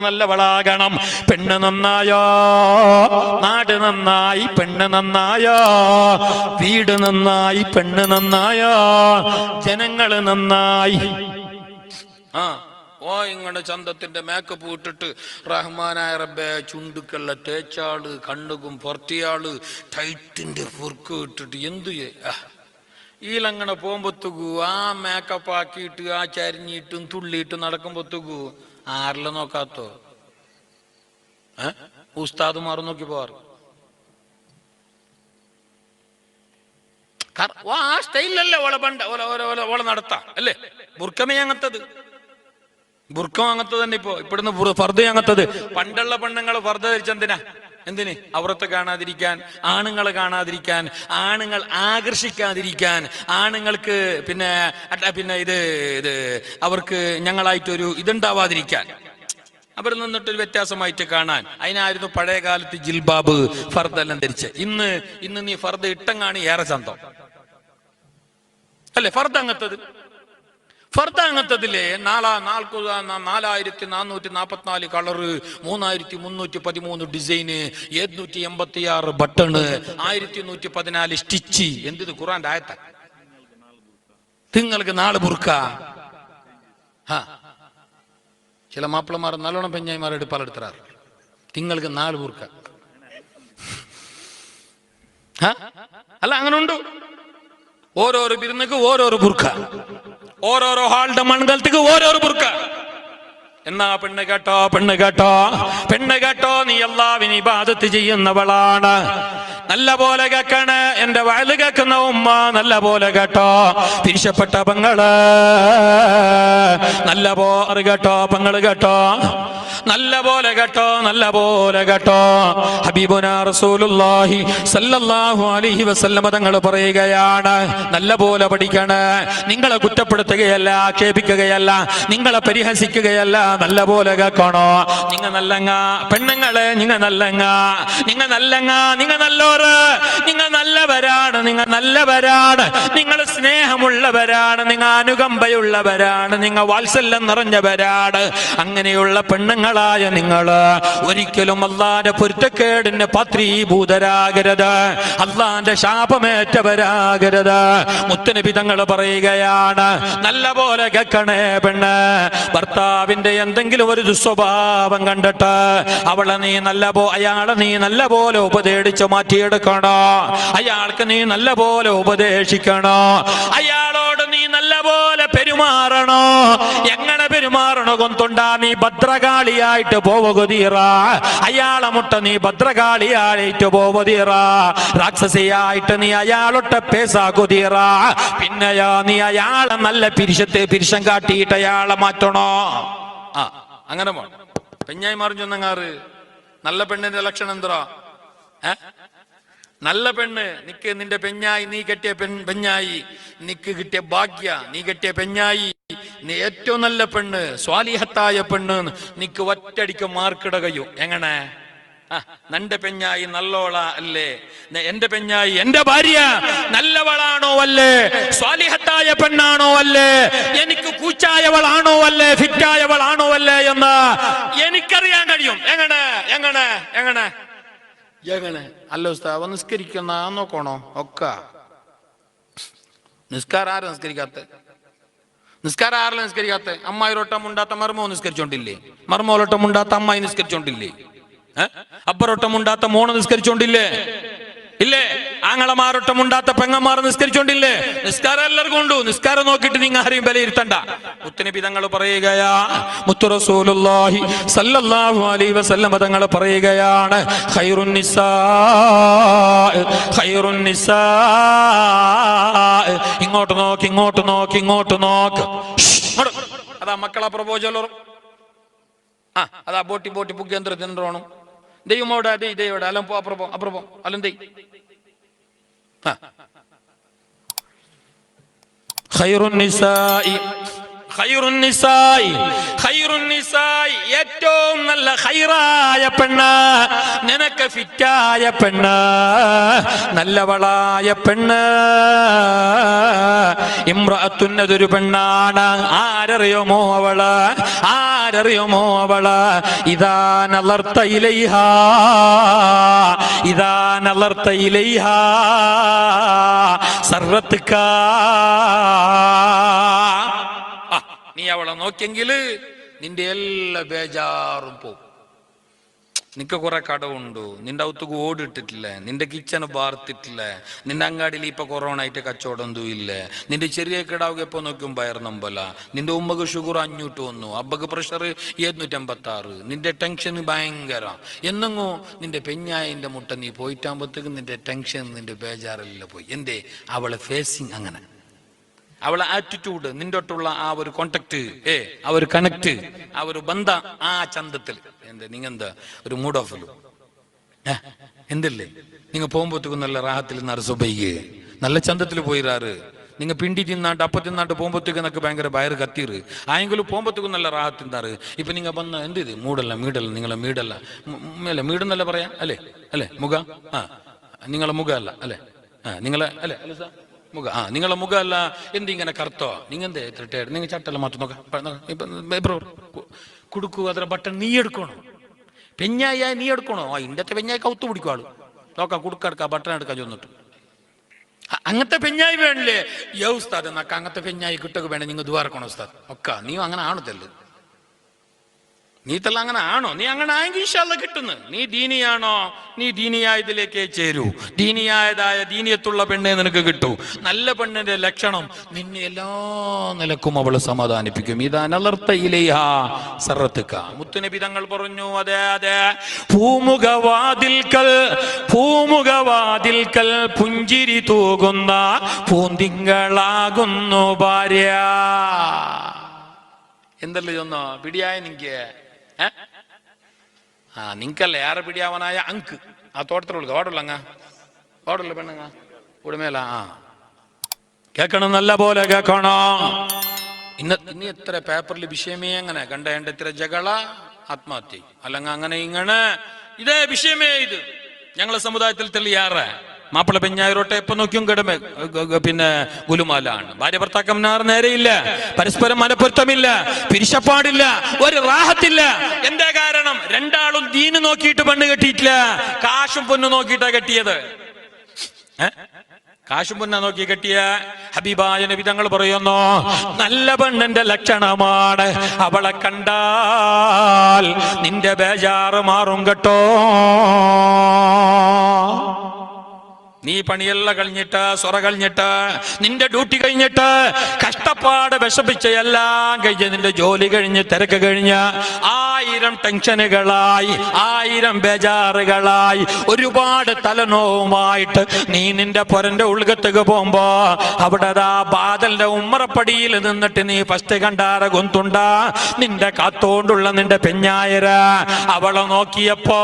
നല്ലവളാകണം പെണ്ണ് നന്നായോ? നാട് നന്നായി പെണ്ണ് നന്നായോ? വീട് നന്നായി പെണ്ണ് നന്നായോ? ജനങ്ങൾ നന്നായി. ആ ഓ ഇങ്ങനെ ചന്തത്തിന്റെ മേക്കപ്പ് ഇട്ടിട്ട് റഹ്മാനായ റബ്ബെ ചുണ്ടുക്കല്ല തേച്ചാൾ കണ്ണുകും പൊറത്തിയാൾ ടൈറ്റിന്റെ ഫുർക്ക് ഇട്ടിട്ട് എന്തു. ഈലങ്ങനെ പോകുമ്പോത്തുകൂ ആ മേക്കപ്പ് ആക്കിയിട്ട് ആ ചരിഞ്ഞിട്ടും തുള്ളിയിട്ടും നടക്കുമ്പൊത്തുകു ആരെല്ലാം നോക്കാത്തോ? ഏ? ഉസ്താദുമാർ നോക്കി പോവാറ്. ആ സ്റ്റൈലല്ലേ ഓളെ പണ്ട് ഓല ഓല ഓല ഓളെ നടത്താം അല്ലേ? ബുർക്കമേ അങ്ങത്തത് ബുർക്കം അങ്ങത്തത് തന്നെ ഇപ്പൊ. ഇവിടുന്ന് ഫർദ് അങ്ങത്തത് പണ്ടുള്ള പെണ്ണുങ്ങൾ ഫർദ ധരിച്ചെന്തിനാ? എന്തിന്? അവറത്ത് കാണാതിരിക്കാൻ ആണുങ്ങളെ കാണാതിരിക്കാൻ ആണുങ്ങൾ ആകർഷിക്കാതിരിക്കാൻ ആണുങ്ങൾക്ക് പിന്നെ പിന്നെ ഇത് ഇത് അവർക്ക് ഞങ്ങളായിട്ടൊരു ഇതുണ്ടാവാതിരിക്കാൻ. അവർ നിന്നിട്ടൊരു വ്യത്യാസമായിട്ട് കാണാൻ. അതിനായിരുന്നു പഴയ കാലത്ത് ജിൽബാബ് ഫർദ് എല്ലാം ധരിച്ച് ഇന്ന് ഇന്ന് നീ ഫർദ് ഇട്ടങ്ങാണ് ഏറെ ചന്തം. അല്ലെ? ഫർദ് അങ്ങത്തത്. ഫർദ അങ്ങത്തതിലെ നാലാ നാൽക്കു നാലായിരത്തി നാനൂറ്റി നാൽപ്പത്തിനാല് കളറ് മൂന്നായിരത്തി മുന്നൂറ്റി പതിമൂന്ന് ഡിസൈന് എഴുന്നൂറ്റി എൺപത്തി ആറ് ബട്ടണ് ആയിരത്തി നൂറ്റി പതിനാല് സ്റ്റിച്ച്. എന്ത് ഖുറാന്റെ ആയത്ത? നിങ്ങൾക്ക് നാളെ മുറുക്ക ചില മാപ്പിളമാർ നല്ലോണം പെഞ്ഞായിമാർ പലെടുത്തറാറ് നിങ്ങൾക്ക് നാല് മുറുക്ക? അല്ല അങ്ങനെ ഉണ്ടോ ഓരോരോ ബിരുന്നക്ക് ഓരോരോ ബുർക്ക ഓരോരോ ആളുടെ മൺകലത്തേക്ക് ഓരോരോ ബുർക്ക എന്നാ പെണ്ണ് കേട്ടോ പെണ്ണ് കേട്ടോ? പെണ്ണ് കേട്ടോ നീ എല്ലാവിനി ഇബാദത്ത് ചെയ്യുന്നവളാണ്. നല്ല പോലെ കേക്കണ് എന്റെ വയൽ കേക്കുന്ന ഉമ്മ നല്ല പോലെ കേട്ടോ. തിരിച്ചപ്പെട്ട പെങ്ങൾ. നല്ല പോലെ കേട്ടോ പെങ്ങൾ കേട്ടോ. നല്ല പോലെ കേട്ടോ നല്ല പോലെ കേട്ടോ. ഹബീബുന റസൂലുള്ളാഹി സല്ലല്ലാഹു അലൈഹി വസല്ലമ തങ്ങൾ പറയുകയാണ് നല്ല പോലെ പഠിക്കണ്. നിങ്ങളെ കുറ്റപ്പെടുത്തുകയല്ല ആക്ഷേപിക്കുകയല്ല നിങ്ങളെ പരിഹസിക്കുകയല്ല നല്ല പോലെ കേൾക്കണോ നിങ്ങ നല്ലങ്ങ പെണ്ണുങ്ങളെ നിങ്ങ നല്ലങ്ങ നിങ്ങ നല്ലങ്ങ നിങ്ങ നല്ലോറ് നിങ്ങ നല്ലവരാണ് നിങ്ങൾ നല്ലവരാണ്. നിങ്ങൾ സ്നേഹമുള്ളവരാണ് നിങ്ങൾ അനുകമ്പയുള്ളവരാണ് നിങ്ങൾ വാത്സല്യം നിറഞ്ഞവരാണ്. അങ്ങനെയുള്ള പെണ്ണുങ്ങളായ നിങ്ങൾ ഒരിക്കലും അള്ളാന്റെ പൊരുത്തക്കേടിന് പത്രീഭൂതരാകരുത്. അള്ളാന്റെ ശാപമേറ്റവരാകരുത്. മുത്തനബി തങ്ങൾ പറയുകയാണ് നല്ല പോലെ കേക്കണേ പെണ്ണ്. ഭർത്താവിന്റെ എന്തെങ്കിലും ഒരു ദുസ്വഭാവം കണ്ടിട്ട് അവളെ നീ നല്ല പോ അയാളെ നീ നല്ല പോലെ ഉപദേശിച്ച് മാറ്റിയെടുക്കണോ അയാൾക്ക് നീ നല്ല പോലെ ഉപദേശിക്കണോ? അയാളോട് നീ നല്ല പോലെ പെരുമാറണോ? എങ്ങനെ പെരുമാറണോ കൊന്തുണ്ടാ? നീ ഭദ്രകാളിയായിട്ട് പോവുകതീറ അയാളെ മുട്ട നീ ഭദ്രകാളിയായിട്ട് പോവുതീറ രാക്ഷസിയായിട്ട് നീ അയാളൊട്ട പേസാകുതീറ പിന്നെയോ നീ അയാളെ നല്ല പിരിശത്തെ പിരിശം കാട്ടിയിട്ട് അയാളെ മാറ്റണോ? ആ അങ്ങനെ പെഞ്ഞായി മാറിഞ്ഞൊന്നങ്ങാറ് നല്ല പെണ്ണിന്റെ ലക്ഷണം എന്തോ ഏ? നല്ല പെണ്ണ് നിക്ക് നിന്റെ പെഞ്ഞായി നീ കെട്ടിയ പെൺ പെഞ്ഞായി. നിക്ക് കിട്ടിയ ഭാഗ്യ നീ കെട്ടിയ പെഞ്ഞായി. നീ ഏറ്റവും നല്ല പെണ്ണ് സ്വാലിഹത്തായ പെണ്ണ്. നിക്ക് ഒറ്റടിക്ക് മാർക്കിടകയോ എങ്ങനെ? നന്റെ പെഞ്ഞായി നല്ലോള അല്ലേ? എന്റെ പെഞ്ഞായി എന്റെ ഭാര്യ നല്ലവളാണോ അല്ലേ? സ്വാലിഹത്തായ പെണ്ണാണോ അല്ലേ? എനിക്ക് കൂച്ചായവളാണോ അല്ലേ? ഫിറ്റായവളാണോ അല്ലേ എന്ന് എനിക്കറിയാൻ കഴിയും. എങ്ങനെ? എങ്ങനെ? എങ്ങനെ? എങ്ങനെ അല്ല ഉസ്താവ് നിസ്കരിക്കുന്ന? നോക്കണോ ഒക്ക നിസ്കാരം ആരും നിസ്കരിക്കാത്ത? നിസ്കാരം ആരെല്ലാം നിസ്കരിക്കാത്ത? അമ്മായിരോട്ടം ഉണ്ടാത്ത മർമ്മോ നിസ്കരിച്ചോണ്ടില്ലേ? മർമ്മോലോട്ടം ഉണ്ടാത്ത അമ്മായി നിസ്കരിച്ചോണ്ടില്ലേ? അപ്പറോട്ടം ഉണ്ടാത്ത മോണ് നിസ്കരിച്ചോണ്ടില്ലേ? ഇല്ലേ? ആങ്ങളമാരൊട്ടം ഉണ്ടാത്ത പെങ്ങന്മാർ നിസ്കരിച്ചോണ്ടില്ലേ? നിസ്കാരം എല്ലാവർക്കും ഉണ്ടു. നിസ്കാരം നോക്കിയിട്ട് നിങ്ങൾ ആരെയും വിലയിരുത്തണ്ട മുത്തനബി തങ്ങൾ പറയുകയാ മുത്തുറസൂലുല്ലാഹി സല്ലല്ലാഹു അലൈഹി വസല്ലം തങ്ങൾ പറയുകയാണ് ഖൈറുൻ നിസാ ഖൈറുൻ നിസാ ഇങ്ങോട്ട് നോക്ക് ഇങ്ങോട്ട് നോക്ക് ഇങ്ങോട്ട് നോക്ക്. അതാ മക്കളെ പ്രബോചലോറും ആ അതാ ബോട്ടി ബോട്ടി പുക്കേന്ദ്ര തിന്നോണം ദൈവമോടെ ദൈ ദൈവോടെ അലം പോ അപ്രഭോ അപ്രഭോ. അലം ദൈ. ആ ഖൈറുൻ ഏറ്റവും നല്ല ഹൈറായ പെണ്ണ്. നിനക്ക് ഫിറ്റായ പെണ്ണ്. നല്ലവളായ പെണ്ണ്. ഇമ്രത്തുന്നതൊരു പെണ്ണാണ്. ആരറിയുമോ അവൾ? ആരറിയുമോ അവൾ? ഇതാ നലർത്ത ഇലൈഹ. ഇതാ നലർത്ത ഇലൈഹ. സർവത്തുക്ക. നീ അവളെ നോക്കിയെങ്കിൽ നിന്റെ എല്ലാ ബേജാറും പോകും നിനക്ക് കുറെ കടമുണ്ട് നിന്റെ അവത്തുക്ക് ഓടിട്ടിട്ടില്ലേ നിന്റെ കിച്ചൺ ബാർത്തിട്ടില്ല നിന്റെ അങ്ങാടിയിൽ ഇപ്പൊ കൊറോണ ആയിട്ട് കച്ചവടം ഒന്നും ഇല്ല. നിന്റെ ചെറിയ കിടാവുക എപ്പോ നോക്കും നമ്പല. നിന്റെ ഉമ്മക്ക് ഷുഗർ അഞ്ഞൂറ്റി വന്നു അബ്ബക്ക് പ്രഷർ എഴുന്നൂറ്റമ്പത്തി ആറ് നിന്റെ ടെൻഷൻ ഭയങ്കര. എന്നെങ്ങോ നിന്റെ പെഞ്ഞായന്റെ മുട്ട നീ പോയിട്ടാകുമ്പോഴത്തേക്ക് നിന്റെ ടെൻഷൻ നിന്റെ ബേജാറെല്ലാം പോയി. എന്തേ? അവളെ ഫേസിങ് അങ്ങനെ. അവളെ ആറ്റിറ്റ്യൂഡ് നിന്റോട്ടുള്ള ആ ഒരു കോണ്ടാക്ട് ഏ ആ ഒരു കണക്ട് ആ ഒരു ബന്ധ ആ ചന്തത്തിൽ. എന്ത് നിങ്ങെന്താ? ഒരു മൂഡ് ഓഫ് എന്തല്ലേ? നിങ്ങൾ പോകുമ്പോഴത്തേക്കും നല്ല റാഹത്തിൽ നരസുബയ്ക്ക് നല്ല ചന്തത്തിൽ പോയിരാറ്. നിങ്ങൾ പിണ്ടി തിന്നാണ്ട് അപ്പം തിന്നാണ്ട് പോകുമ്പോഴത്തേക്ക് നമുക്ക് ഭയങ്കര ഭയർ കത്തീറ്. ആയെങ്കിലും പോകുമ്പോഴത്തേക്കും നല്ല റാഹത്ത് തിന്നാറ് ഇപ്പൊ നിങ്ങൾ വന്ന എന്ത് ഇത്? മൂടല്ല മീടല്ല നിങ്ങളെ മീടല്ല. അല്ലേ മീടെന്നല്ല പറയാ? അല്ലേ അല്ലേ മുഖ? ആ നിങ്ങളെ മുഖ അല്ല അല്ലേ? ആ നിങ്ങളെ അല്ലേ അല്ലേ സാർ? മുഖ. ആ നിങ്ങളെ മുഖമല്ല എന്തിങ്ങനെ കറുത്തോ? നിങ്ങെന്തേ റിട്ടയർഡ് നിങ്ങൾ ചട്ടല്ല മാറ്റി നോക്കാം. കുടുക്കു അതിലെ ബട്ടൺ നീ എടുക്കണോ? പെഞ്ഞായ നീ എടുക്കണോ? ആ ഇന്നത്തെ പെഞ്ഞായി കൗത്തു പിടിക്കും ആൾ. നോക്കാം കുടുക്കെടുക്കാം ബട്ടൺ എടുക്കാൻ ചെന്നിട്ട് അങ്ങനത്തെ പെഞ്ഞായി വേണില്ലേ? യോ ഉസ്താദ് എന്നൊക്കെ അങ്ങനത്തെ പെഞ്ഞായി കിട്ടൊക്കെ വേണേ നിങ്ങൾ ദ്വാരക്കണോ ഉസ്താദ്? ഒക്കെ നീ അങ്ങനെ ആണത്തല്ലേ നീ തല്ല അങ്ങനെ ആണോ? നീ അങ്ങനെ ആയെങ്കിൽ ഇൻഷാല്ല കിട്ടുന്നു. നീ ദീനിയാണോ? നീ ദീനിയായതിലേക്കേ ചേരൂ. ദീനിയായതായ ദീനിയത്തുള്ള പെണ്ണെ നിനക്ക് കിട്ടൂ. നല്ല പെണ്ണിന്റെ ലക്ഷണം നിന്നെ എല്ലാ നിലക്കും അവൾ സമാധാനിപ്പിക്കും. ഇതാ നലർത്തയിലേഹാ സർറത്തുക്ക. മുത്തുനബി തങ്ങൾ പറഞ്ഞു അതെ അതെ. പൂമുഖവാതിൽക്കൽ പൂമുഖവാതിൽക്കൽ പുഞ്ചിരി തൂകുന്ന പൂന്തിങ്കളാകുന്നു ഭാര്യ. എന്തല്ലേ ചൊന്നോ? പിടിയായ നിങ്ങക്ക് ഏ? ആ നിങ്ങൾക്കല്ല ഏറെ പിടിയാവനായ അങ്ക്? ആ തോട്ടത്തിലുള്ള ഓടുള്ള അങ്ങ ഓടുള്ള പെണ്ണുങ്ങ. ഉടമേല. ആ. കേക്കണം നല്ല പോലെ കേക്കണോ ഇന്ന ഇനി എത്ര പേപ്പറിൽ വിഷയമേ അങ്ങനെ കണ്ട എന്റെ ഇത്ര ജകള ആത്മഹത്യ. അല്ലെങ്കിൽ അങ്ങനെ ഇങ്ങനെ. ഇതേ വിഷയമേ ഇത്. ഞങ്ങളെ സമുദായത്തിൽ തെളിയാറ്. മാപ്പിള പെഞ്ഞായിരോട്ടെ എപ്പൊ നോക്കിയും കിടമ. പിന്നെ ഗുലുമാലാണ്. ഭാര്യ ഭർത്താക്കന്മാർ നേരെയില്ല. പരസ്പരം മനപ്പൊരുത്തമില്ല. പിരിശപ്പാടില്ല. ഒരു റാഹത്തില്ല. എന്താ കാരണം? രണ്ടാളും ദീന് നോക്കിയിട്ട് പെണ്ണ് കെട്ടിയിട്ടില്ല. കാശും പൊന്നു നോക്കിയിട്ടാ കെട്ടിയത്? കാശും പൊന്ന നോക്കി കെട്ടിയ? ഹബീബായ നബി തങ്ങൾ പറയുന്നു നല്ല പെണ്ണന്റെ ലക്ഷണമാണ്. അവളെ കണ്ടാൽ നിന്റെ ബേജാറ് മാറും കേട്ടോ. നീ പണിയെല്ലാം കഴിഞ്ഞിട്ട് സൊറ കഴിഞ്ഞിട്ട് നിന്റെ ഡ്യൂട്ടി കഴിഞ്ഞിട്ട് കഷ്ടപ്പാട് വിഷമിച്ച എല്ലാം കഴിഞ്ഞ് നിന്റെ ജോലി കഴിഞ്ഞ് തിരക്ക് കഴിഞ്ഞ് ആയിരം ടെൻഷനുകളായി ആയിരം ബേജാറുകളായി ഒരുപാട് തലനോവുമായിട്ട് നീ നിന്റെ പൊരന്റെ ഉൾകത്തേക്ക് പോകുമ്പോ അവിടെ അതാ ബാദലിന്റെ ഉമ്മറപ്പടിയിൽ നിന്നിട്ട് നീ ഫസ്റ്റ് കണ്ടാറ കൊന്തുണ്ട നിന്റെ കാത്തോണ്ടുള്ള നിന്റെ പെഞ്ഞായര അവളെ നോക്കിയപ്പോ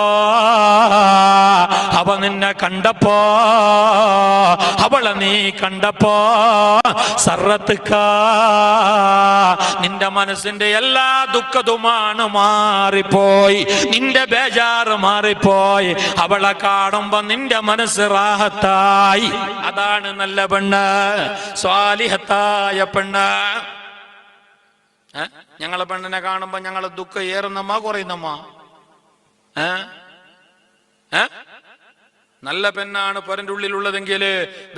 അവ നിന്നെ കണ്ടപ്പോ അവളെ നീ കണ്ടപ്പോ സർറത്തുക്ക നിന്റെ മനസ്സിന്റെ എല്ലാ ദുഃഖതുമാണ് മാറിപ്പോയി നിന്റെ ബേജാറ് മാറിപ്പോയി അവളെ കാണുമ്പോ നിന്റെ മനസ്സ് റാഹത്തായി. അതാണ് നല്ല പെണ്ണ് സ്വാലിഹത്തായ പെണ്ണ്. ഞങ്ങളെ പെണ്ണിനെ കാണുമ്പോ ഞങ്ങളെ ദുഃഖം ഏറുന്നമ്മ കുറയുന്നമ്മ. ഏ? ഏ? നല്ല പെണ്ണാണ് പരന്റെ ഉള്ളിലുള്ളതെങ്കിൽ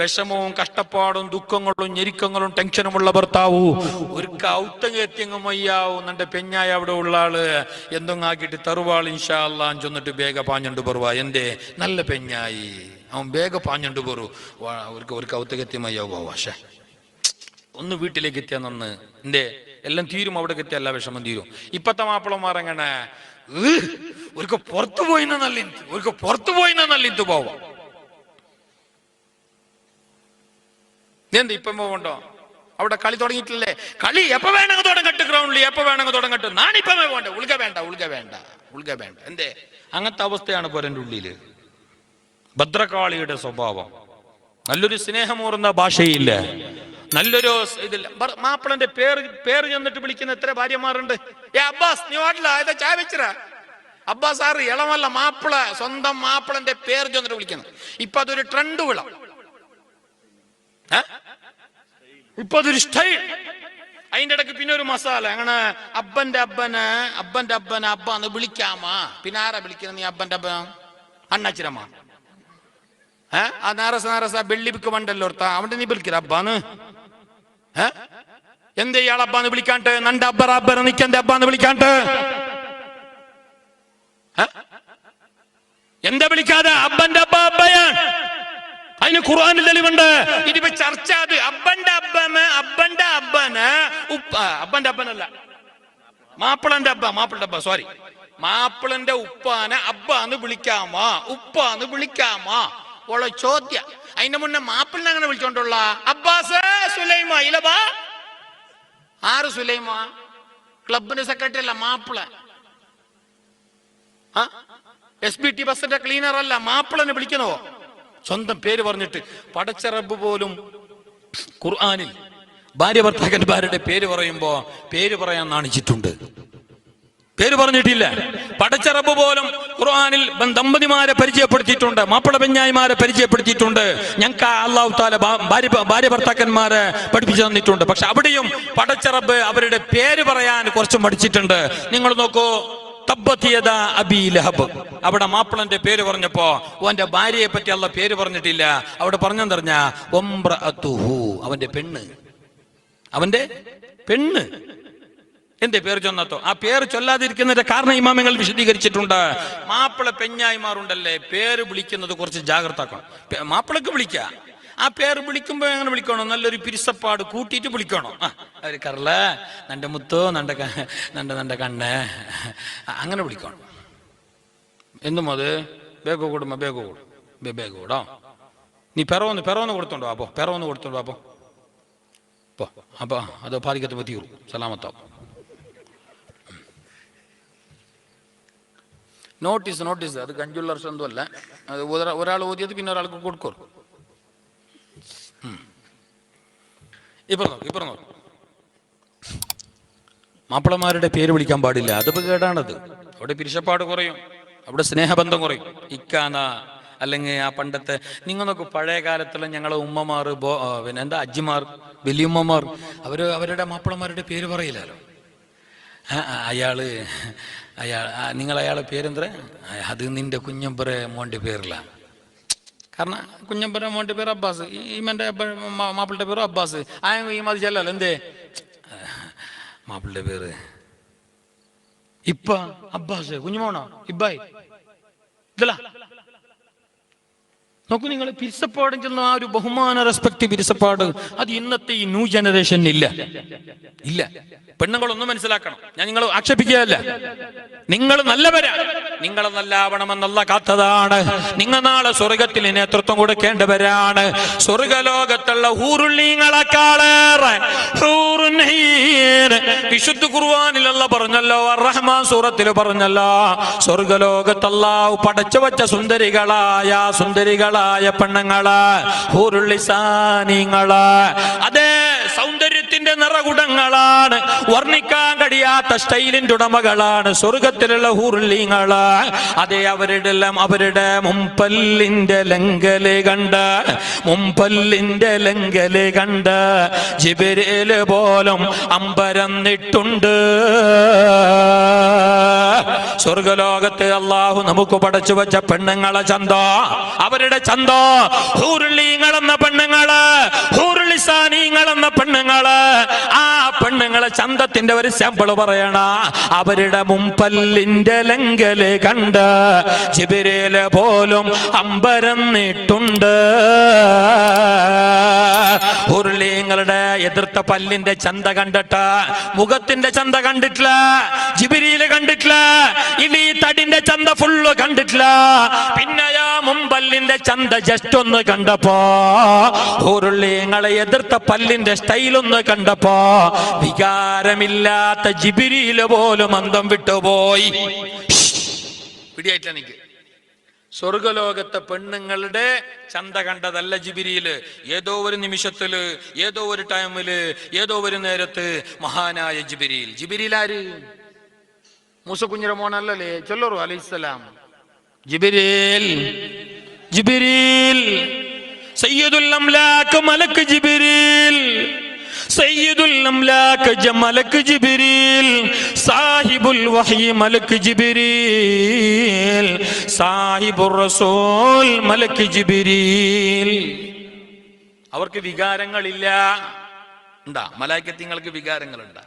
വിഷമവും കഷ്ടപ്പാടും ദുഃഖങ്ങളും ഞെരുക്കങ്ങളും ടെൻഷനുമുള്ള ഭർത്താവൂ. ഒരു കൗത്തങ്ങെത്തിയങ്ങ് മയ്യാവും എന്നെ പെഞ്ഞായ അവിടെ ഉള്ള ആൾ എന്തും ആക്കിയിട്ട് തറുവാൾ ഇൻഷാല്ലാൻ ചെന്നിട്ട് വേഗ പാഞ്ഞുണ്ട് പെറുവാ. എന്തേ? നല്ല പെഞ്ഞായി അവൻ വേഗ പാഞ്ഞുണ്ട് പോറു. ഒരു ഒരു കൗത്തകെത്തി മയ്യാവും പക്ഷേ ഒന്ന് വീട്ടിലേക്ക് എത്തിയാ നന്ന്. എന്തേ? എല്ലാം തീരും അവിടെ എത്തിയ എല്ലാ വിഷമം തീരും. ഇപ്പത്തെ മാപ്പിളമാർ എങ്ങനെ ഒരു പുറത്തു പോയിന്ന നല്ല ഒരു പുറത്തു പോയിന്ന നല്ല പോവാം. എന്ത് ഇപ്പം പോകണ്ടോ അവിടെ കളി തുടങ്ങിയിട്ടില്ലേ? കളി എപ്പോ വേണമെങ്കിൽ തുടങ്ങട്ട് ഗ്രൗണ്ടിൽ എപ്പോ വേണമെങ്കിൽ തുടങ്ങട്ട്. നാണിപ്പമേ പോണ്ട ഉൾക വേണ്ട ഉൾക വേണ്ട ഉൾക വേണ്ട. എന്തേ? അങ്ങനത്തെ അവസ്ഥയാണ് പൊരന്റെ ഉള്ളിൽ ഭദ്രകാളിയുടെ സ്വഭാവം. നല്ലൊരു സ്നേഹമൂർന്ന ഭാഷയില്ല. നല്ലൊരു ഇതില്ല മാപ്പിളന്റെ പേര് പേര് ചെന്നിട്ട് വിളിക്കുന്ന എത്ര ഭാര്യമാരുണ്ട്? ഏ അബ്ബാസ് നീ വാട്ടില്ല ഏതാ ചായ വെച്ചിരാ? അബ്ബാസ് സാറ് ഇളമല്ല മാപ്പിള സ്വന്തം മാപ്പിളന്റെ പേര് ചെന്നിട്ട് വിളിക്കുന്നത് ഇപ്പൊ അതൊരു ട്രെൻഡ് വിള? ഇപ്പൊ അതൊരു സ്റ്റൈൽ. അതിന്റെ ഇടയ്ക്ക് പിന്നെ ഒരു മസാല. അങ്ങനെ അബ്ബന്റെ അബ്ബന് അബ്ബന്റെ അബ്ബന് അബ്ബ എന്ന് വിളിക്കാമാ? പിന്നെ ആരാ വിളിക്കുന്നത് നീ അബ്ബന്റെ അബ്ബ ഏഹ് ആ നാരസ നാരസ ബെള്ളിപ്പിക്ക് മണ്ടല്ലോ ഓർത്താ അവിടെ നീ വിളിക്കില്ല അബ്ബാന്ന്. എന്ത് ഇയാൾ അബ്ബാന്ന് വിളിക്കാണ്ട്? നണ്ട അബ്ബർ അബ്ബർ നിക്കന്റെ അബ്ബാന്ന് വിളിക്കാണ്ട്? എന്താ വിളിക്കാതെ? അബ്ബന്റെ അബ്ബ അബ്ബയാണ് അതിന് ഖുർആനിൽ തെളിവുണ്ട്. ഇതിപ്പോ ചർച്ച അത്. അബ്ബന്റെ അബ്ബന് അബ്ബന്റെ അബ്ബന് അബ്ബന്റെ അബ്ബനല്ല മാപ്പിളന്റെ അബ്ബ മാപ്പിളന്റെ അബ്ബ സോറി മാപ്പിളന്റെ ഉപ്പാനെ അബ്ബാന്ന് വിളിക്കാമോ? ഉപ്പാന്ന് വിളിക്കാമോ? ഉള്ള ചോദ്യ. അതിന്റെ മുന്നേ മാപ്പിളിനെ അങ്ങനെ വിളിച്ചോണ്ടുള്ള അബ്ബാസ് സുലൈമ ഇലബാ ആറ് സുലൈമ? ക്ലബിന്റെ സെക്രട്ടറി അല്ല മാപ്പിള. എസ് ബി ടി ബസിന്റെ ക്ലീനർ അല്ല മാപ്പിളനെ വിളിക്കണോ? സ്വന്തം പേര് പറഞ്ഞിട്ട് പടച്ച റബ്ബ് പോലും ഖുർആാനിൽ ഭാര്യ ഭർത്താക്കന്മാരുടെ പേര് പറയുമ്പോ പേര് പറയാൻ നാണിച്ചിട്ടുണ്ട്. പേര് പറഞ്ഞിട്ടില്ല. പടച്ചറബ് പോലും ഖുർആാനിൽ ദമ്പതിമാരെ പരിചയപ്പെടുത്തിയിട്ടുണ്ട് മാപ്പിള പെഞ്ഞായിമാരെ പരിചയപ്പെടുത്തിയിട്ടുണ്ട്. ഞങ്ങൾക്ക് അള്ളാഹു താല ഭാര്യ ഭാര്യ ഭർത്താക്കന്മാരെ പഠിപ്പിച്ചു തന്നിട്ടുണ്ട്. പക്ഷെ അവിടെയും പടച്ചറബ് അവരുടെ പേര് പറയാൻ കുറച്ച് മടിച്ചിട്ടുണ്ട്. നിങ്ങൾ നോക്കൂ തബ്ബത്തിയത അബി ലഹബ്. അവിടെ മാപ്പിളന്റെ പേര് പറഞ്ഞപ്പോ ഓന്റെ ഭാര്യയെ പറ്റി അള്ള പേര് പറഞ്ഞിട്ടില്ല. അവിടെ പറഞ്ഞെന്തറിഞ്ഞ ഒംബ്രഅത്തുഹു അവന്റെ പെണ്ണ്. അവന്റെ പെണ്ണ്. എന്തേ പേര് ചൊന്നാത്തോ? ആ പേര് ചൊല്ലാതിരിക്കുന്നതിന്റെ കാരണം ഇമാമങ്ങൾ വിശദീകരിച്ചിട്ടുണ്ട്. മാപ്പിള പെഞ്ഞായിമാരുണ്ടല്ലേ? പേര് വിളിക്കുന്നത് കുറച്ച് ജാഗ്രത മാപ്പിളക്ക് വിളിക്ക. ആ പേര് വിളിക്കുമ്പോ എങ്ങനെ വിളിക്കണോ? നല്ലൊരു പിരിസപ്പാട് കൂട്ടിയിട്ട് വിളിക്കണോ? ആ അവർ കറല നന്റെ മുത്തോ നണ്ട നണ്ട നണ്ട കണ്ണ്. അങ്ങനെ വിളിക്കണം. എന്തും അത് ബേഗോ കൂടുമ്പ ബേഗോ കൂടും. ബേഗോ കൂടോ. നീ പെറവന്ന് പെറവന്ന് കൊടുത്തോണ്ടോ അപ്പോ പെറവന്ന് കൊടുത്തോണ്ടോ അപ്പോ അപ്പോ അതോ പാലിക്കത്ത് കൂടും സലാമത്താവും. നോട്ടീസ് നോട്ടീസ് അത് കഞ്ചുള്ള വർഷം അല്ല അത് ഒരാൾ ഓതിയത് പിന്നെ ഒരാൾക്ക് കൊടുക്കും. ഇപ്പൊ നോക്ക് നോക്ക്. മാപ്പിളമാരുടെ പേര് വിളിക്കാൻ പാടില്ല. അതിപ്പോ കേടാണത്. അവിടെ പിരിശപ്പാട് കുറയും. അവിടെ സ്നേഹബന്ധം കുറയും. ഇക്കാന അല്ലെങ്കിൽ ആ പണ്ടത്തെ നിങ്ങൾ നോക്കൂ പഴയ കാലത്തുള്ള ഞങ്ങളെ ഉമ്മമാർ ബോ പിന്നെ എന്താ അജ്ജിമാർ വലിയുമ്മമാർ അവർ അവരുടെ മാപ്പിളമാരുടെ പേര് പറയില്ലല്ലോ. അയാൾ അയാൾ നിങ്ങൾ അയാളെ പേരെന്തര അത് നിന്റെ കുഞ്ഞമ്പറ മോന്റെ പേരില്ല. കാരണം കുഞ്ഞമ്പറ മോന്റെ പേര് അബ്ബാസ്. ഈ ഈമന്റെ മാപ്പിളുടെ പേരും അബ്ബാസ്. ആ ഈ മതി ചെല്ലല്ലോ എന്തേ? മാപ്പിളുടെ പേര്. ഇപ്പ അബ്ബാസ് കുഞ്ഞുമോണോ ഇബ്ബായി. ഇതല്ല. നോക്കൂ നിങ്ങൾ പിരിസപ്പാടും ചെന്ന ആ ഒരു ബഹുമാന റെസ്പെക്ട് പിരിസപ്പാട് അത് ഇന്നത്തെ ഈ ന്യൂ ജനറേഷൻ ഇല്ല. ഇല്ല. പെണ്ണുങ്ങളൊന്നും മനസ്സിലാക്കണം. ഞാൻ നിങ്ങൾ ആക്ഷേപിക്കുകയല്ല. നിങ്ങൾ നല്ലവരാ. നിങ്ങൾ നല്ലാവണമെന്നല്ല കാത്തതാണ്. നിങ്ങൾ നാളെ സ്വർഗത്തിൽ നേതൃത്വം കൊടുക്കേണ്ടവരാണ്. സ്വർഗലോകത്തുള്ള ഹീൻ. വിശുദ്ധ കുർവാനിലുള്ള പറഞ്ഞല്ലോ റഹ്മാൻ സൂറത്തിൽ പറഞ്ഞല്ലോ സ്വർഗലോകത്തല്ലാവ് പടച്ചു വച്ച സുന്ദരികളായ സുന്ദരികളായ പെണ്ണുങ്ങൾ ഹൂറുള്ളിസാനിങ്ങൾ അതേ സൗന്ദര്യത്തിന്റെ നിറകുടങ്ങളാണ് വർണിക്കാൻ കഴിയാത്ത സ്റ്റൈലിന്റെ ഉടമകളാണ് സ്വർഗത്തിലുള്ള ഹൂർലിങ്ങൾ അതേ അവരുടെ അവരുടെ മുമ്പല്ലിന്റെ ലങ്കലെ കണ്ട് മുമ്പല്ലിന്റെ ലങ്കലെ കണ്ട് ജിബിരേൽ പോലും അമ്പരന്നിട്ടുണ്ട് സ്വർഗലോകത്ത് അള്ളാഹു നമുക്ക് പടച്ചു വെച്ച പെണ്ണുങ്ങളെ ചന്ത അവരുടെ ചന്തോ? ഹൂർലിങ്ങളെന്ന പെണ്ണുങ്ങൾ ഹൂർലിസാനിങ്ങളെന്ന പെണ്ണുങ്ങൾ. ആ പെണ്ണുങ്ങളെ ചന്തത്തിന്റെ ഒരു സാമ്പിൾ പറയണ അവരുടെ മുമ്പല്ലിന്റെ ലങ്കൽ കണ്ട് ജിബിരേൽ പോലും അമ്പരന്നിട്ടുണ്ട് ഉരുളിങ്ങളുടെ എതിർത്ത പല്ലിന്റെ ചന്ത കണ്ടിട്ട് മുഖത്തിന്റെ ചന്ത കണ്ടിട്ടില്ല ജിബിരിയിൽ കണ്ടിട്ടില്ല ഇനി തടിന്റെ ചന്ത ഫുള്ള് കണ്ടിട്ടില്ല. പിന്നെയാ മുമ്പല്ലിന്റെ ചന്ത ജസ്റ്റ് ഒന്ന് കണ്ടപ്പോ ഉരുളിങ്ങളെ എതിർത്ത പല്ലിന്റെ സ്റ്റൈൽ ഒന്ന് കണ്ടപ്പോ വികാരമില്ലാത്ത ജിബിരിയിൽ പോലും അന്തം വിട്ടുപോയി. പിടിയായിട്ടില്ല എനിക്ക്. സ്വർഗലോകത്തെ പെണ്ണുങ്ങളുടെ ചന്ത കണ്ടതല്ല ജിബിരിയിൽ. ഏതോ ഒരു നിമിഷത്തിൽ ഏതോ ഒരു ടൈമിൽ ഏതോ ഒരു നേരത്ത് മഹാനായ ജിബിരിയിൽ. ജിബിരിയിൽ ആര്? മൂസ മോനല്ലല്ലേ? ചൊല്ലറു അലൈഹിസ്സലാം. ജിബിരിൽ സാഹിബുൽ റസൂൽ അവർക്ക് വികാരങ്ങളില്ല. ഉണ്ടാ? മലായിക്കത്തിങ്ങൾക്ക് വികാരങ്ങളുണ്ടാ?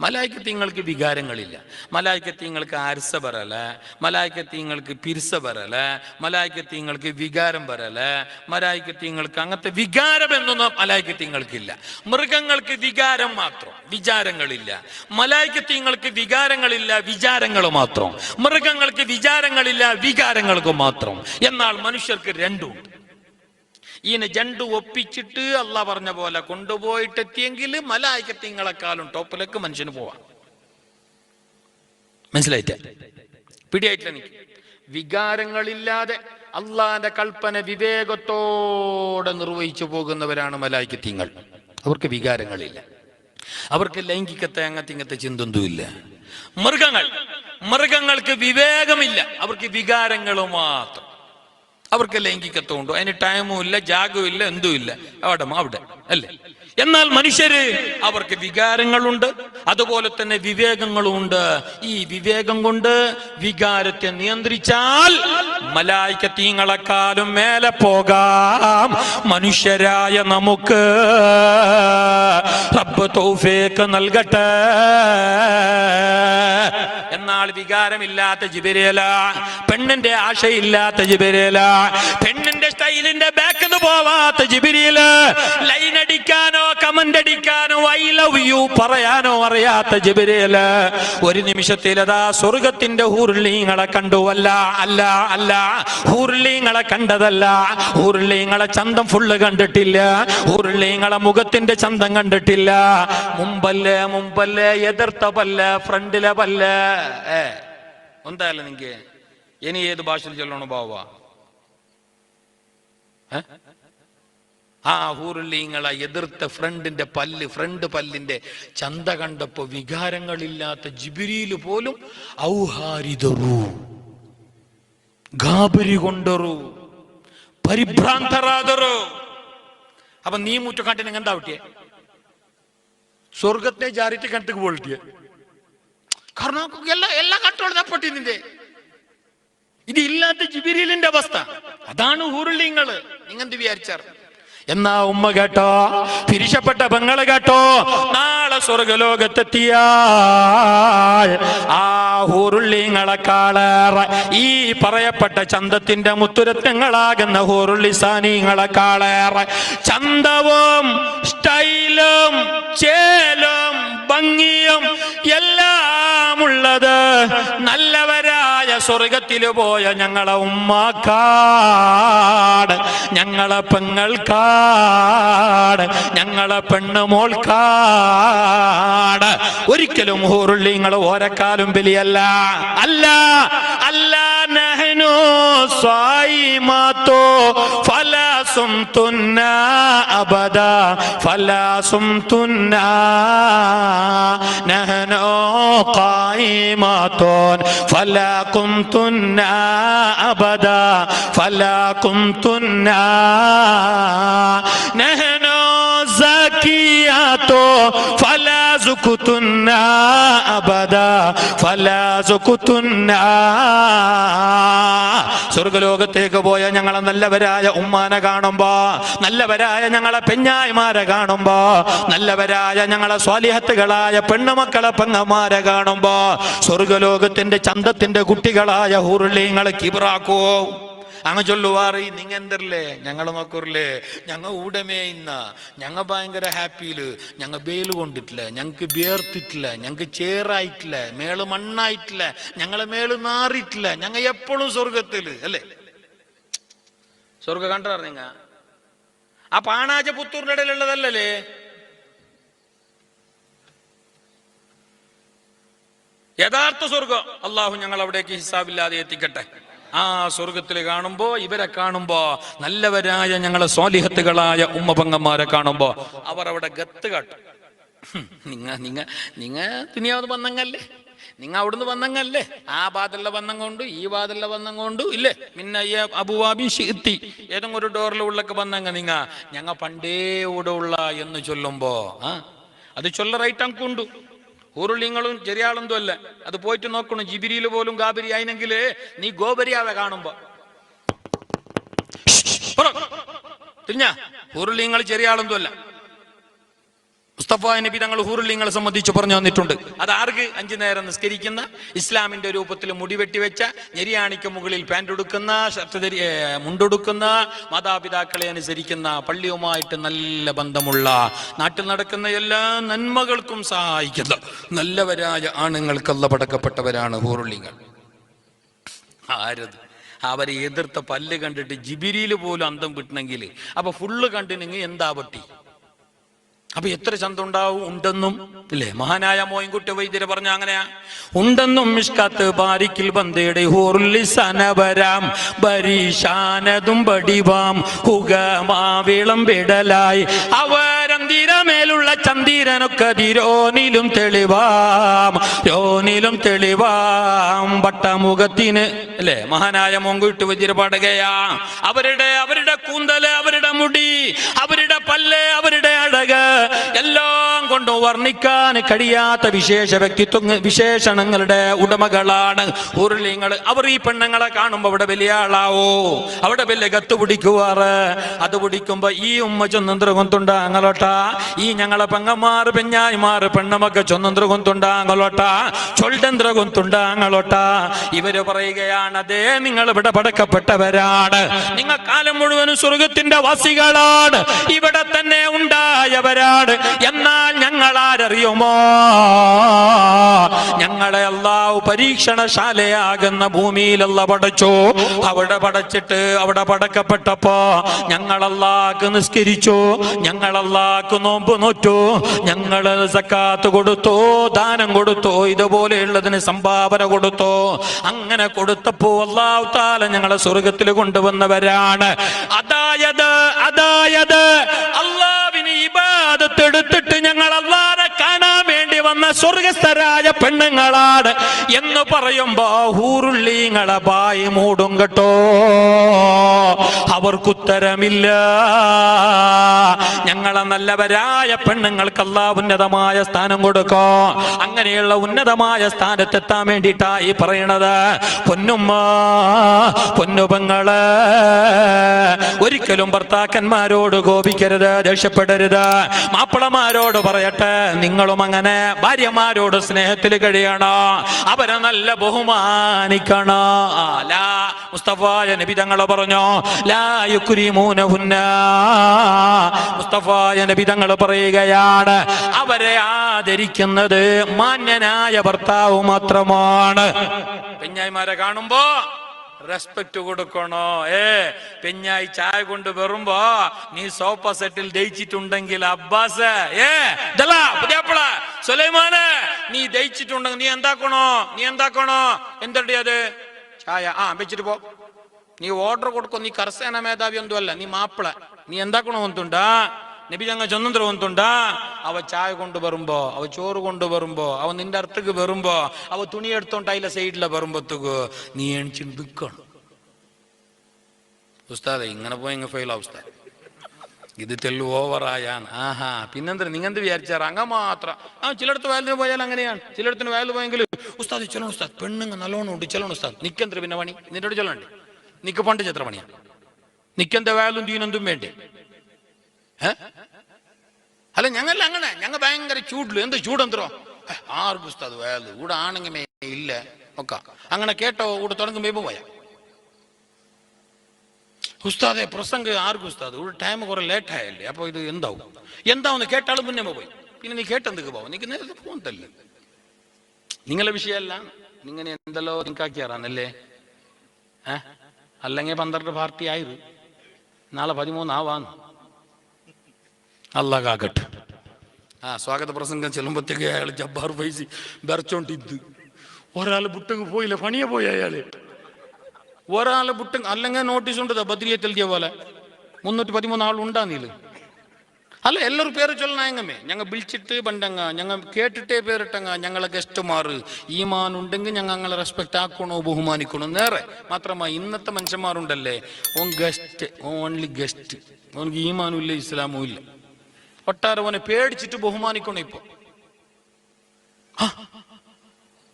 മലായിക്കത്തിങ്ങൾക്ക് വികാരങ്ങളില്ല. മലായിക്കത്തിങ്ങൾക്ക് അരസ വരല മലായിക്കത്തിങ്ങൾക്ക് പിരിസ വരല മലായിക്കത്തിങ്ങൾക്ക് വികാരം വരല മലായിക്കത്തിങ്ങൾക്ക് അങ്ങനത്തെ വികാരം എന്നൊന്നും മലായിക്കത്തിങ്ങൾക്കില്ല. മൃഗങ്ങൾക്ക് വികാരം മാത്രം വിചാരങ്ങളില്ല. മലായിക്കത്തിങ്ങൾക്ക് വികാരങ്ങളില്ല വിചാരങ്ങൾ മാത്രം. മൃഗങ്ങൾക്ക് വിചാരങ്ങളില്ല വികാരങ്ങൾക്ക് മാത്രം. എന്നാൽ മനുഷ്യർക്ക് രണ്ടുമുണ്ട്. ഈനെ ജണ്ട് ഒപ്പിച്ചിട്ട് അല്ല പറഞ്ഞ പോലെ കൊണ്ടുപോയിട്ടെത്തിയെങ്കിൽ മലായിക്കത്തിങ്ങളെക്കാളും ടോപ്പിലേക്ക് മനുഷ്യന് പോവാം. മനസ്സിലായിട്ടേ? പിടിയായിട്ടില്ല എനിക്ക്. വികാരങ്ങളില്ലാതെ അള്ളാന്റെ കൽപ്പന വിവേകത്തോടെ നിർവഹിച്ചു പോകുന്നവരാണ് മലായിക്കത്തിങ്ങൾ അവർക്ക് വികാരങ്ങളില്ല. അവർക്ക് ലൈംഗികത്തെ അങ്ങനത്തെ ഇങ്ങനത്തെ ചിന്തൊന്നുമില്ല. മൃഗങ്ങൾ മൃഗങ്ങൾക്ക് വിവേകമില്ല. അവർക്ക് വികാരങ്ങൾ മാത്രം. അവർക്ക് ലൈംഗികത്വം ഉണ്ടോ? അതിന് ടൈമും ഇല്ല ജാഗവും ഇല്ല എന്തും ഇല്ല. അവിടെ അവിടെ അല്ലേ? എന്നാൽ മനുഷ്യര് അവർക്ക് വികാരങ്ങളുണ്ട് അതുപോലെ തന്നെ വിവേകങ്ങളും ഉണ്ട് ഈ വിവേകം കൊണ്ട് വികാരത്തെ നിയന്ത്രിച്ചാൽ മലായിക്കത്തീങ്ങളെക്കാളും മേലെ പോകാം. മനുഷ്യരായ നമുക്ക് റബ്ബ് തൗഫേക്ക് നൽകട്ടെ. എന്നാൽ വികാരമില്ലാത്ത ജിബിരേല പെണ്ണിന്റെ ആശയില്ലാത്ത ജിബിരേല പെണ്ണിന്റെ സ്റ്റൈലിന്റെ ബാക്കിൽ പോവാത്ത ജിബിരിയിൽ ലൈൻ അടിക്കാനോ കമന്റ് അടിക്കാനോ ഐ ലവ് യു പറയാനോ അറിയാത്ത ജിബിരേൽ ഒരു നിമിഷത്തിൽ അതാ സ്വർഗത്തിന്റെ ഹൂർലീങ്ങളെ കണ്ടു അല്ല അല്ല. അല്ല ഹൂർലീങ്ങളെ കണ്ടതല്ല. ഹൂർലീങ്ങളെ ചന്തം ഫുള്ള് കണ്ടിട്ടില്ല. ഹൂർലീങ്ങളെ മുഖത്തിന്റെ ചന്തം കണ്ടിട്ടില്ല. മുമ്പല്ലേ മുമ്പല്ലേ എതിർത്ത പല്ല ഫ്രണ്ടിലെ പല്ല? ഏ എന്തായാലും നിങ്ങക്ക് ഇനി ഏത് ഭാഷയിൽ ചൊല്ലണോ ബാവ? ഏ? ആ ഹൂറുല്ലിങ്ങളെ എതിർത്ത ഫ്രണ്ടിന്റെ പല്ല് ഫ്രണ്ട് പല്ലിന്റെ ചന്ത കണ്ടപ്പോ വികാരങ്ങളില്ലാത്ത ജിബിരിയിൽ പോലും ഔഹാരിതറു. ഗാബരി കൊണ്ടറു. പരിഭ്രാന്തരാതറു. അപ്പൊ നീ മുറ്റക്കാട്ടിന് എന്താ വിട്ടിയെ സ്വർഗത്തെ ജാരിറ്റ് കണ്ടു പോളിട്ടിയെ. കാരണം എല്ലാ എല്ലാ കട്ടോളും തപ്പട്ടി നിന്റെ. ഇത് ഇല്ലാത്ത ജിബിരിലിന്റെ അവസ്ഥ. അതാണ് ഹൂറുള്ളിങ്ങൾ നിങ്ങന്ത് വിചാരിച്ചാർ എന്നാ ഉമ്മ കേട്ടോ? പിരിശപ്പെട്ട പെങ്ങൾ കേട്ടോ? നാളെ സ്വർഗലോകത്തെത്തിയാൽ ആ ഹൂറുള്ളിങ്ങളെക്കാളേറെ ഈ പറയപ്പെട്ട ചന്തത്തിന്റെ മുത്തുരത്നങ്ങളാകുന്ന ഹൂറുള്ളി സാനിങ്ങളെക്കാളേറെ ചന്തവും സ്റ്റൈലും ചേലും ഭംഗിയും എല്ലാം ഉള്ളത് നല്ലവരായ സ്വർഗത്തിൽ പോയ ഞങ്ങളെ ഉമ്മാക്കാട്. ഞങ്ങളെ പെങ്ങൾക്കാട്. ഞങ്ങളെ പെണ്ണുമോൾക്കാട് ഒരിക്കലും ഹൂറുള്ളിങ്ങൾ ഓരക്കാലും ബലിയല്ല. അല്ല അല്ല നഹനു സ്വായിമാത്തോ ഫലാസും തുന്ന അബദ ഫലാസും തുന്ന നഹനോ قائمات فلا كنتن أبدا فلا كنتن نحن زكيات فلا زكتن أبدا فلا زكتن സ്വർഗലോകത്തേക്ക് പോയ ഞങ്ങളെ നല്ലവരായ ഉമ്മാനെ കാണുമ്പോ നല്ലവരായ ഞങ്ങളെ പെഞ്ഞായിമാരെ കാണുമ്പോ നല്ലവരായ ഞങ്ങളെ സ്വാലിഹത്തുകളായ പെണ്ണുമക്കളെ പെങ്ങന്മാരെ കാണുമ്പോ സ്വർഗലോകത്തിന്റെ ചന്തത്തിന്റെ കുട്ടികളായ ഹുറുള്ളിങ്ങളെ കിബറാക്കോ അങ്ങ് ചൊല്ലുവാറ് നിങ്ങ എന്തല്ലേ ഞങ്ങൾ നോക്കൂറില്ലേ? ഞങ്ങൾ ഊടമേ ഇന്ന. ഞങ്ങൾ ഭയങ്കര ഹാപ്പിയിൽ. ഞങ്ങൾ ബേൽ കൊണ്ടിട്ടില്ല. ഞങ്ങൾക്ക് ബേർത്തിട്ടില്ല ഞങ്ങൾക്ക് ചേറായിട്ടില്ല. മേൾ മണ്ണായിട്ടില്ല. ഞങ്ങളെ മേൾ നാറിയിട്ടില്ല ഞങ്ങൾ എപ്പോഴും സ്വർഗത്തിൽ അല്ലേ? സ്വർഗ കണ്ടാർ നിങ്ങ ആ പാണാജ പുത്തൂറിന്റെ ഇടയിലുള്ളതല്ലേ യഥാർത്ഥ സ്വർഗം അള്ളാഹു ഞങ്ങൾ അവിടേക്ക് ഹിസാബില്ലാതെ എത്തിക്കട്ടെ. ആ സ്വർഗത്തിൽ കാണുമ്പോ ഇവരെ കാണുമ്പോ നല്ലവരായ ഞങ്ങളെ സ്വാലിഹത്തുകളായ ഉമ്മപങ്ങന്മാരെ കാണുമ്പോ അവർ അവിടെ ഗത്ത് കാട്ടും. നിങ്ങ നിങ്ങ നിങ്ങ തുനിയാവുന്ന വന്നങ്ങല്ലേ? നിങ്ങ അവിടുന്ന് വന്നങ്ങല്ലേ? ആ വാതിലെ വന്നം കൊണ്ട് ഈ വാതിലെ വന്നം കൊണ്ട് ഇല്ലേ? പിന്നെ അബുവാബി ഷിത്തി ഏതെങ്കിലും ഒരു ഡോറിൽ ഉള്ളൊക്കെ വന്നങ്ങ നിങ്ങ. ഞങ്ങ പണ്ടേ ഇവിടെ ഉള്ള എന്ന് ചൊല്ലുമ്പോ ആ അത് ചൊല്ല റൈറ്റ് ഊരുള്ളിങ്ങളും ചെറിയാളൊന്നും അല്ല. അത് പോയിട്ട് നോക്കണം. ജിബിരിയിൽ പോലും ഗാബരി ആയിനെങ്കിൽ നീ ഗോപരിയാവെ കാണുമ്പോ. തിരിഞ്ഞ. ഊരുള്ളിങ്ങൾ ചെറിയ ആളൊന്നും അല്ല. മുസ്തഫ നബി തങ്ങൾ ഹൂറുലിങ്ങളെ സംബന്ധിച്ച് പറഞ്ഞു വന്നിട്ടുണ്ട് അത് ആർക്ക്? അഞ്ചു നേരം നിസ്കരിക്കുന്ന ഇസ്ലാമിന്റെ രൂപത്തിൽ മുടി വെട്ടിവെച്ച ഞെരിയാണിക്ക് മുകളിൽ പാന്റ് ഉടുക്കുന്ന ഷർട്ട് ധരി മുണ്ടൊടുക്കുന്ന മാതാപിതാക്കളെ അനുസരിക്കുന്ന പള്ളിയുമായിട്ട് നല്ല ബന്ധമുള്ള നാട്ടിൽ നടക്കുന്ന എല്ലാ നന്മകൾക്കും സഹായിക്കുന്ന നല്ലവരായ ആണുങ്ങൾക്കല്ല പടക്കപ്പെട്ടവരാണ് ഹൂറുള്ളിങ്ങൾ ആരത്? അവരെ എതിർത്ത പല്ല് കണ്ടിട്ട് ജിബിരിയിൽ പോലും അന്തം കിട്ടണമെങ്കിൽ അപ്പൊ ഫുള്ള് കണ്ടിനെങ്കിൽ എന്താ പറ്റി അപ്പൊ എത്ര ചന്ത ഉണ്ടാവും ഉണ്ടെന്നും. ഇല്ലേ? മഹാനായ മോയിൻകുട്ടി വൈദ്യര് പറഞ്ഞ അങ്ങനെയാ. ഉണ്ടെന്നും മിഷ്കത്ത് ബാരിക്കിൽ ബന്തയുടെ ഹോർലിസനവരാം ബരീഷാനതും ബടിവാം ഹുഗമാവിളം വിടലായി. അവരന്തിരമേലുള്ള ചന്ദിരനൊക്കെ തിരോനിലും തെളിവാം. രോനിലും തെളിവാം. വട്ടമുഖത്തിന്. അല്ലേ മഹാനായ മോങ്കുട്ടി വൈദ്യര് പാടുകയാ. അവരുടെ അവരുടെ കൂന്തൽ അവരുടെ മുടി അവരുടെ പല്ല് അവരുടെ വർണിക്കാൻ കഴിയാത്ത വിശേഷ വ്യക്തിത്വ വിശേഷണങ്ങളുടെ ഉടമകളാണ് ഉരുളിങ്ങൾ. അവർ ഈ പെണ്ണുങ്ങളെ കാണുമ്പോൾ അവിടെ വലിയ ആളാവോ? അവിടെ വലിയ കത്ത് പിടിക്കുവാറ്. അത് പിടിക്കുമ്പോ ഈ ഉമ്മ ചൊന്നന്ത്ര കൊന്തുണ്ടാങ്ങളോട്ട ഈ ഞങ്ങളെ പെങ്ങന്മാർ പെഞ്ഞായിമാർ പെണ്ണമൊക്കെ ചൊന്നന്ത്ര കൊന്തുണ്ടാങ്ങളോട്ട ചൊൽടന്ത്ര കൊന്തുണ്ടാങ്ങളോട്ട ഇവർ പറയുകയാണ് അതേ നിങ്ങൾ ഇവിടെ പടക്കപ്പെട്ടവരാണ്. നിങ്ങൾ കാലം മുഴുവനും സ്വർഗത്തിന്റെ വാസികളാണ്. ഇവിടെ തന്നെ ഉണ്ടായവരാണ്. എന്നാൽ ഞങ്ങൾ ആരറിയുമോ ഞങ്ങളെ അള്ളാഹു പരീക്ഷണശാലയാകുന്ന ഭൂമിയിലല്ല പടച്ചു അവിടെ പടച്ചിട്ട് അവിടെ പടക്കപ്പെട്ടപ്പോ ഞങ്ങൾ നിസ്കരിച്ചു. ഞങ്ങൾ നോമ്പ് നോറ്റു. ഞങ്ങൾ സക്കാത്ത് കൊടുത്തു ദാനം കൊടുത്തു ഇതുപോലെയുള്ളതിന് സംഭാവന കൊടുത്തു. അങ്ങനെ കൊടുത്തപ്പോ അള്ളാഹു താല ഞങ്ങളെ സ്വർഗത്തിൽ കൊണ്ടുവന്നവരാണ്. അതായത് അതായത് അള്ളാവിന് ഇബാദത്ത് എടുത്തിട്ട് ഞങ്ങൾ വേണ്ടി വന്ന സ്വർഗസ്ഥരായ പെണ്ണുങ്ങളാണ് എന്ന് പറയുമ്പോ ഹൂറുള്ളീങ്ങളെ ബായി മൂടും കേട്ടോ. അവർക്കുത്തരമില്ല. ഞങ്ങളെ നല്ലവരായ പെണ്ണുങ്ങൾക്ക് അല്ലാ ഉന്നതമായ സ്ഥാനം കൊടുക്കോ. അങ്ങനെയുള്ള ഉന്നതമായ സ്ഥാനത്തെത്താൻ വേണ്ടിയിട്ടാ ഈ പറയണത് പൊന്നുമ്മ പൊന്നുപങ്ങൾ. ഒരിക്കലും ഭർത്താക്കന്മാരോട് കോപിക്കരുത് ദേഷ്യപ്പെടരുത്. മാപ്പിളമാരോട് പറയട്ടെ നിങ്ങളും അങ്ങനെ ഭാര്യമാരോട് സ്നേഹത്തിൽ കഴിയണം അവരെ നല്ല ബഹുമാനിക്കണ. ലാ മുസ്തഫായ നബി തങ്ങളെ പറഞ്ഞു ലാ യുക്രിമൂനഹുന്ന. മുസ്തഫായ നബി തങ്ങൾ പറയുകയാണ് അവരെ ആദരിക്കുന്നത് മാന്യനായ ഭർത്താവ് മാത്രമാണ്. പെഞ്ഞായിമാരെ കാണുമ്പോ റെസ്പെക്ട് കൊടുക്കണോ? ഏ പെഞ്ഞായി ചായ കൊണ്ട് വരുമ്പോ നീ സോഫ സെറ്റിൽ ദയിച്ചിട്ടുണ്ടെങ്കിൽ അബ്ബാസ് ഏ ദലാ, പുതിയാപ്പിള, സുലൈമാന് നീ ദയിച്ചിട്ടുണ്ടെങ്കിൽ നീ എന്താക്കണോ? നീ എന്താക്കണോ? എന്തടി അത്? ചായ ആ വെച്ചിട്ട് പോ. നീ ഓർഡർ കൊടുക്കോ നീ കർസേന മേധാവി ഒന്നും അല്ല നീ മാപ്പിള. നീ എന്താക്കണോ ഒന്നുണ്ടാ നബി ഞങ്ങൾ ചൊന്നന്തര ഒന്നുണ്ടാ അവ ചായ കൊണ്ട് വരുമ്പോ അവ ചോറ് കൊണ്ട് വരുമ്പോ അവ നിന്റെ അടുത്തേക്ക് വരുമ്പോ അവ തുണി എടുത്തോണ്ട് അതിലെ സൈഡിലെ വരുമ്പോത്തേക്ക് നീ എണിച്ച് നിൽക്കണം. ഉസ്താദ് ഇങ്ങനെ പോയി ഇങ്ങനെ ഫെയിൽ ഉസ്താദ്. ഇത് തെല്ലു ഓവറായാണ് ആഹാ പിന്നെന്താ നിങ്ങന്ത് വിചാരിച്ചാർ അങ്ങ മാത്രം. ആ ചിലടത്ത് വയലിന് പോയാൽ അങ്ങനെയാണ്. ചിലടത്തിന് വയലിൽ പോയെങ്കിൽ ഉസ്താദ് ചെല്ലണം ഉസ്താദ്. പെണ്ണുങ്ങ നല്ലോണം ഉണ്ട് ചെല്ലണം ഉസ്താദ്. നിക്കെന്ത്ര പിന്നെ പണി? നിന്നോട് ചെല്ലണ്ടേ? നിക്ക് പണ്ട് ചെത്ര പണിയാണ് നിക്കെന്താ വയലും തീനെന്തും വേണ്ടേ? അല്ല ഞങ്ങൾ അങ്ങനെ. ഞങ്ങൾ ഭയങ്കര ചൂടിൽ. എന്ത് ചൂടെന്തോ ആർക്കും ഉസ്താദ് വയൽ ഇവിടെ ആണെങ്കിൽ ഇല്ല. ഒക്കെ അങ്ങനെ കേട്ടോ ഇവിടെ തുടങ്ങുമ്പോ പോയാ. ഉസ്താദെ പ്രസംഗം ആർക്കും ഉസ്താദ് ഇവിടെ ടൈം കുറെ ലേറ്റ് ആയല്ലേ. അപ്പൊ ഇത് എന്താവും? എന്താവെന്ന് കേട്ടാലും മുന്നേ പോയി. പിന്നെ നീ കേട്ടെന്തൊക്കെ പോവും? നിനക്ക് നേരത്തെ പോകുന്നതല്ലേ നിങ്ങളെ വിഷയമല്ല നിങ്ങനെ എന്തല്ലോ നിക്കാക്കിയാറാന്നല്ലേ ഏ അല്ലെങ്കിൽ പന്ത്രണ്ട് പാർട്ടി ആയത് നാളെ പതിമൂന്നാവാന്ന്. അല്ല കാക്കട്ടെ. ആ സ്വാഗത പ്രസംഗം ചെല്ലുമ്പോഴത്തേക്ക് അയാൾ ജബ്ബാർ ഫൈസി ബെറച്ചോണ്ടിದ್ದು ഒരാൾ പുട്ടങ്ങ് പോയില്ല പണിയെ പോയി അയാൾ. ഒരാൾ വിട്ട് അല്ലെങ്കിൽ നോട്ടീസ് ഉണ്ട് ബദ്രിയത്ത് എഴുതിയ പോലെ. മുന്നൂറ്റി പതിമൂന്ന് ആൾ ഉണ്ടാന്നില്ല അല്ല എല്ലാവരും പേര് ചൊല്ലണായങ്ങമേ ഞങ്ങൾ വിളിച്ചിട്ട് പണ്ടങ്ങ ഞങ്ങൾ കേട്ടിട്ടേ പേരിട്ടങ്ങ ഞങ്ങളെ ഗസ്റ്റുമാർ ഈമാൻ ഉണ്ടെങ്കിൽ ഞങ്ങൾ ഞങ്ങളെ റെസ്പെക്ട് ആക്കണോ ബഹുമാനിക്കണോ നേരെ. മാത്രമാ ഇന്നത്തെ മനുഷ്യന്മാരുണ്ടല്ലേ ഓൻ ഗസ്റ്റ് ഓൺലി ഗസ്റ്റ് ഓനക്ക് ഈമാനും ഇല്ല ഇസ്ലാമും ഇല്ല. ഒട്ടാരെ ഓനെ പേടിച്ചിട്ട് ബഹുമാനിക്കണം ഇപ്പൊ?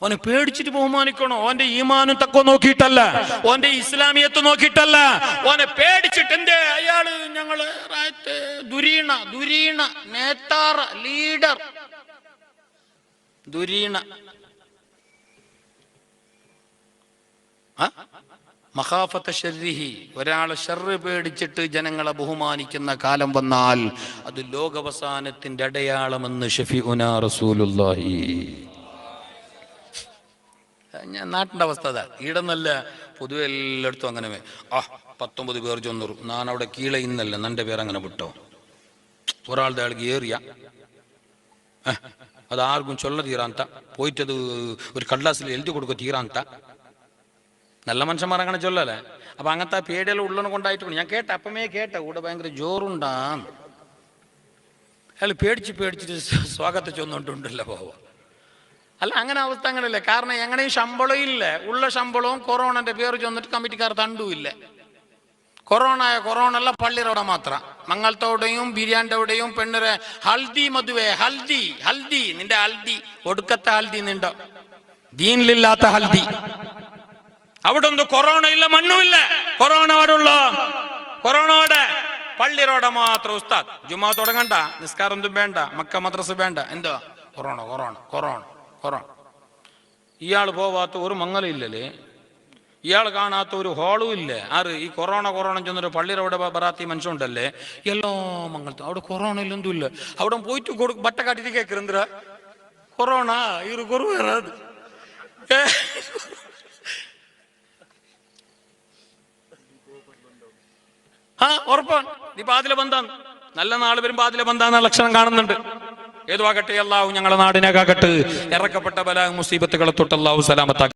ഓനെ പേടിച്ചിട്ട് ബഹുമാനിക്കണോ? ഓന്റെ ഈമാനും തക്കോ നോക്കിയിട്ടല്ല. ഓന്റെ ഇസ്ലാമിയത്ത് നോക്കിയിട്ടല്ല. ഓനെ പേടിച്ചിട്ട് എന്തേ? അയാൾ ഞങ്ങൾ ദുരീണ ദുരീണ നേതാറ ലീഡർ. ദുരീണ. ആ? മഖാഫത്ത ഷർരിഹി ഒരാളെ ഷെറ് പേടിച്ചിട്ട് ജനങ്ങളെ ബഹുമാനിക്കുന്ന കാലം വന്നാൽ അത് ലോകവസാനത്തിന്റെ അടയാളമെന്ന് ഷഫീഉന റസൂലുള്ളാഹി. ഞാൻ നാട്ടിന്റെ അവസ്ഥ അതാ. ഈടെന്നല്ല പൊതുവെ എല്ലായിടത്തും അങ്ങനെ. ആ പത്തൊമ്പത് പേർ ചൊന്നൂറ്. ഞാൻ അവിടെ കീഴെ ഇന്നല്ല നന്റെ പേർ അങ്ങനെ വിട്ടോ. ഒരാളുടെ ആൾക്ക് ഏറിയ അത് ആർക്കും ചൊല്ല തീരാന്ത പോയിട്ടത് ഒരു കടലാസിൽ എഴുതി കൊടുക്കുക തീരാന്ത നല്ല മനുഷ്യന്മാർ അങ്ങനെ ചൊല്ലല്ലേ അപ്പൊ അങ്ങനത്തെ ആ പേടിയെല്ലാം ഉള്ളതിനെ കൊണ്ടായിട്ട് ഞാൻ കേട്ട അപ്പമേ കേട്ട കൂടെ ഭയങ്കര ജോറുണ്ടാന്ന്. അയാൾ പേടിച്ച് പേടിച്ചിട്ട് സ്വാഗത ചൊന്നുകൊണ്ടുണ്ടല്ലോ പോവാ. അല്ല അങ്ങനെ അവസ്ഥ അങ്ങനെയല്ല. കാരണം എങ്ങനെയും ശമ്പളം ഇല്ല. ഉള്ള ശമ്പളവും കൊറോണന്റെ പേര് ചെന്നിട്ട് കമ്മിറ്റിക്കാർ തണ്ടുമില്ല കൊറോണ കൊറോണ അല്ല പള്ളിയുടെ മാത്രം. മംഗളത്തോടെയും ബിരിയാണിയുടെയും പെണ്ണിരെ ഹൽദി മധുവേ ഹൽദി ഹൽദി നിന്റെ ഹൽദി ഒടുക്കത്തെ ഹൽദി നിണ്ടോ? ദീനിലില്ലാത്ത ഹൽദി. അവിടെ കൊറോണ ഇല്ല മണ്ണുമില്ല. കൊറോണ അവിടെ ഉള്ളോ കൊറോണ അവിടെ പള്ളിരോടെ മാത്രം ഉസ്താദ്. ജുമാ തുടങ്ങണ്ട നിസ്കാരം ഒന്നും വേണ്ട മക്ക മദ്രസ വേണ്ട. എന്തോ? Corona corona corona corona. ഇയാൾ പോവാത്ത ഒരു മംഗലം ഇല്ലല്ലേ ഇയാൾ കാണാത്ത ഒരു ഹോളും ഇല്ല. ആറ് ഈ കൊറോണ കൊറോണ ചെന്നൊരു പള്ളിയുടെ ബറാത്തി മനുഷ്യണ്ടല്ലേ എല്ലാ മംഗളത്തും അവിടെ കൊറോണ ഇല്ലൊന്നും ഇല്ല. അവിടെ പോയിട്ട് കൊടു ബട്ട കാട്ടിട്ട് കേൾക്കുற കൊറോണ ഇവർ കുറവ് ഏ? ആ ഉറപ്പാണ്. നീ പാതില ബന്ധാന്ന് നല്ല നാൾ വരും പാതില ബന്ധാന്ന ലക്ഷണം കാണുന്നുണ്ട്. ഏതുവാകട്ടെ അള്ളാഹു ഞങ്ങളെ നാടിനെ കാകട്ട് ഇറക്കപ്പെട്ട ബല മുസീബത്തുകളെ തൊട്ട് അള്ളാഹു സലാമത്താക്കി